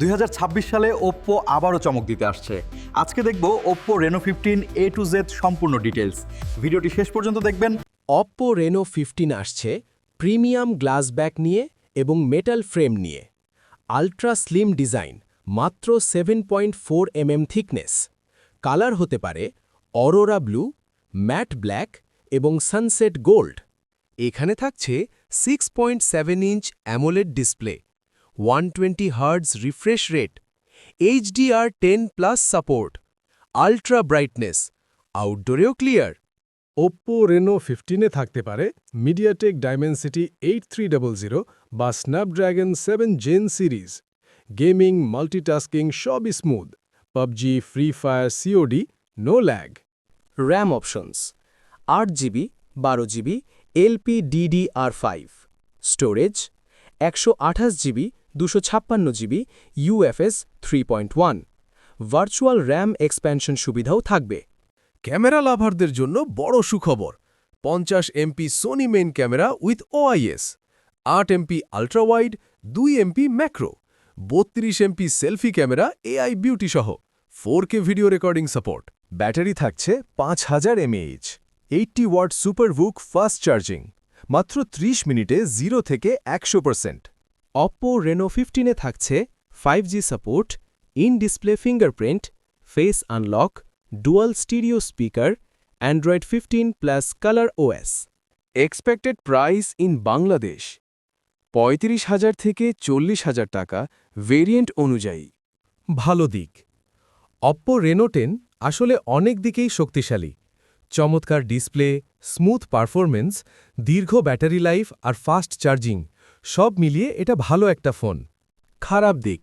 দুই হাজার ছাব্বিশ সালে ওপ্পো আবারও চমক দিতে আসছে। আজকে দেখব Oppo Reno fifteen A to Z সম্পূর্ণ ডিটেলস ভিডিওটি শেষ পর্যন্ত দেখবেন। অপ্পো রেনো ফিফটিন আসছে প্রিমিয়াম গ্লাস ব্যাক নিয়ে এবং মেটাল ফ্রেম নিয়ে। আলট্রা স্লিম ডিজাইন মাত্র seven point four mm thickness colour হতে পারে অরোরা ব্লু ম্যাট ব্ল্যাক এবং সানসেট গোল্ড এখানে থাকছে six point seven inch AMOLED display one twenty hertz refresh rate HDR ten plus support ultra brightness আউটডোরেও clear Oppo Reno ফিফটিনে থাকতে পারে MediaTek Dimensity eight three double zero বা Snapdragon seven gen series gaming multitasking সবই smooth PUBG free fire COD no lag RAM options আট GB বারো GB LP DDR five storage একশো আঠাশ GB দুশো ছাপ্পান্ন GB UFS three point one virtual RAM expansion সুবিধাও থাকবে। ক্যামেরা লাভারদের জন্য বড় সুখবর। পঞ্চাশ MP Sony main camera with OIS আট এমপি আল্ট্রা ওয়াইড দুই এমপি ম্যাক্রো বত্রিশ MP selfie camera AI beauty সহ। Four K video recording support battery থাকছে পাঁচ হাজার mAh eighty watt supervooc fast charging মাত্র ৩০ মিনিটে জিরো থেকে একশো পার্সেন্ট অপ্পো রেনো ফিফটিনে থাকছে five G support in display fingerprint face unlock dual stereo speaker Android fifteen plus colour OS expected price in Bangladesh পঁয়ত্রিশ হাজার থেকে চল্লিশ হাজার টাকা ভেরিয়েন্ট অনুযায়ী। ভালো দিক। অপ্পো রেনোটেন আসলে অনেক দিকেই শক্তিশালী। চমৎকার ডিসপ্লে স্মুথ পারফরমেন্স দীর্ঘ ব্যাটারি লাইফ আর ফাস্ট চার্জিং সব মিলিয়ে এটা ভালো একটা ফোন। খারাপ দিক।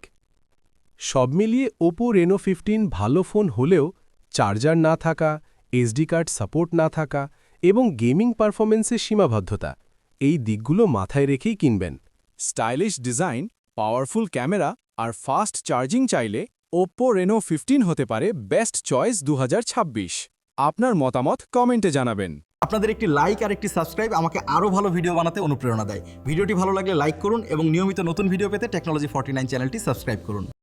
সব মিলিয়ে ওপো রেনো ফিফটিন ভালো ফোন হলেও চার্জার না থাকা এসডি কার্ড সাপোর্ট না থাকা এবং গেমিং পারফরমেন্সের সীমাবদ্ধতা, এই দিকগুলো মাথায় রেখেই কিনবেন। স্টাইলিশ ডিজাইন পাওয়ারফুল ক্যামেরা আর ফাস্ট চার্জিং চাইলে ওপো রেনো ফিফটিন হতে পারে বেস্ট চয়েস দু হাজার ছাব্বিশ। আপনার মতামত কমেন্টে জানাবেন। আপনাদের একটি লাইক আর একটি সাবস্ক্রাইব আমাকে আরও ভালো ভিডিও বানাতে অনুপ্রেরণা দেয়। ভিডিওটি ভালো লাগলে লাইক করুন এবং নিয়মিত নতুন ভিডিও পেতে টেকনোলজি ফর্টি চ্যানেলটি সাবস্ক্রাইব করুন।